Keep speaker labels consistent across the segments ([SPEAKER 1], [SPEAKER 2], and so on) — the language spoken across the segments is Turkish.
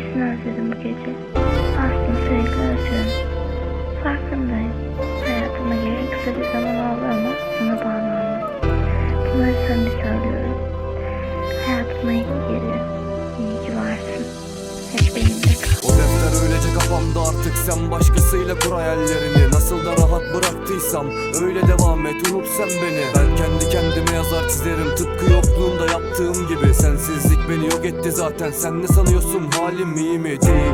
[SPEAKER 1] özledim bu gece. Aslında sürekli özlüyorum. Farkındayım. Hayatıma giren kısa bir zaman oldu ama sana bağlandım. Bunları samimi söylüyorum. Hayatıma iyi ki geliyor. İyi ki varsın. Hep benimle kal.
[SPEAKER 2] O defter öylece kafamda artık sen başkasıyla kur hayallerini bıraktıysam öyle devam et unut sen beni. Ben kendi kendime yazar çizerim tıpkı yokluğunda yaptığım gibi. Sensizlik beni yok etti zaten sen ne sanıyorsun? Halim iyi mi? Değil.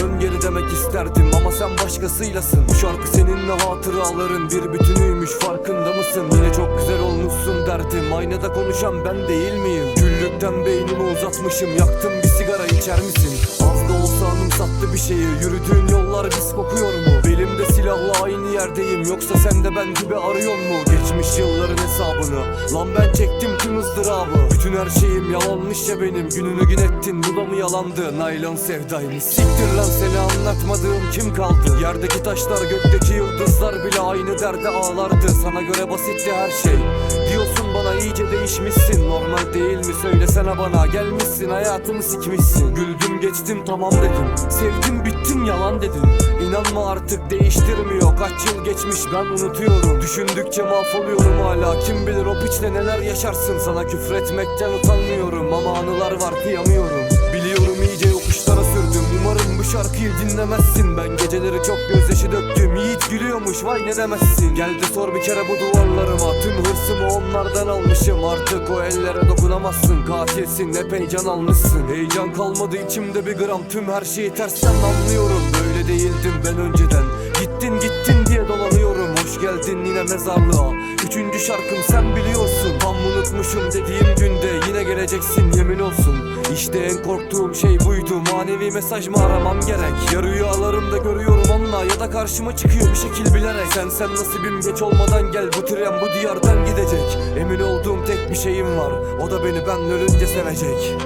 [SPEAKER 2] Dön geri demek isterdim ama sen başkasıylasın. Bu şarkı seninle hatıraların bir bütünüymüş farkında mısın? Yine çok güzel olmuşsun derdim aynada konuşan ben değil miyim? Güllükten beynimi uzatmışım yaktım bir sigara içer misin? Az da olsa anımsattı bir şeyi Yürüdüğün yollar? Belimde silahla aynı yerdeyim Yoksa sen de ben gibi arıyor mu? Geçmiş yılların hesabını Lan ben çektim tüm ızdırabı Bütün her şeyim yalanmış ya benim Gününü gün ettin bu da mı yalandı? Naylon sevdaymış Siktir lan seni anlatmadığım kim kaldı? Yerdeki taşlar gökteki yıldızlar bile aynı derde ağlardı Sana göre basitti her şey Bana iyice değişmişsin. Normal değil mi? Söylesene bana. Gelmişsin hayatımı sikmişsin. Güldüm geçtim tamam dedim. Sevdim bittim yalan dedim. İnanma artık değiştirmiyor. Kaç yıl geçmiş ben unutuyorum. Düşündükçe mahvoluyorum hala. Kim bilir o piçle neler yaşarsın. Sana küfretmekten utanmıyorum. Ama anılar var kıyamıyorum şarkıyı dinlemezsin. Ben geceleri çok gözyaşı döktüm. Yiğit gülüyormuş vay ne demezsin. Gel de sor bir kere bu duvarlarıma. Tüm hırsımı onlardan almışım. Artık o ellere dokunamazsın. Katilsin epey can almışsın. Heyecan kalmadı içimde bir gram. Tüm her şeyi tersten anlıyorum. Böyle değildim ben önceden. Gittin gittin diye dolanıyorum. Hoş geldin yine mezarlığa. Üçüncü şarkım sen biliyorsun. Tam unutmuşum dediğim Yine geleceksin yemin olsun. İşte en korktuğum şey buydu. Manevi mesaj mı aramam gerek? Ya rüyalarımda görüyorum onunla Ya da karşıma çıkıyor bir şekil bilerek. Sen sen nasibim geç olmadan gel Bu tren bu diyardan gidecek. Emin olduğum tek bir şeyim var. O da beni ben ölünce sevecek